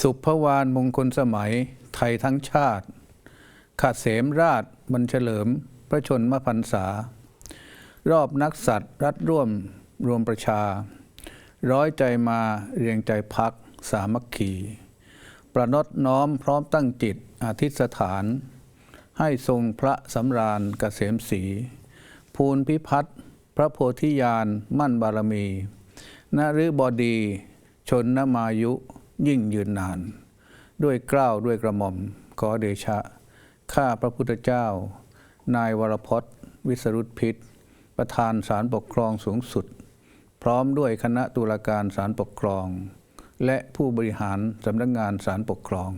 สุภวานมงคลสมัยไทยทั้งชาติขาดเสมราชบัญเฉลิม พระชนมพรรษา รอบนักสัตว์รัฐร่วมรวมประชา ร้อยใจมาเรียงใจพักสามัคคี ประนดน้อมพร้อมตั้งจิตอธิษฐาน ให้ทรงพระสำราญเกษมศรีภูลพิพัฒน์พระโพธิญาณมั่นบารมีนฤบดี ชนนมายุ ยิ่งยืนนาน ด้วยเกล้าวด้วยกระหม่อมขอเดชะ ข้าพระพุทธเจ้า นายวรพจน์วิสรุตพิษ ประธานศาลปกครองสูงสุด พร้อมด้วยคณะตุลาการศาลปกครอง และผู้บริหารสำนักงานศาลปกครอง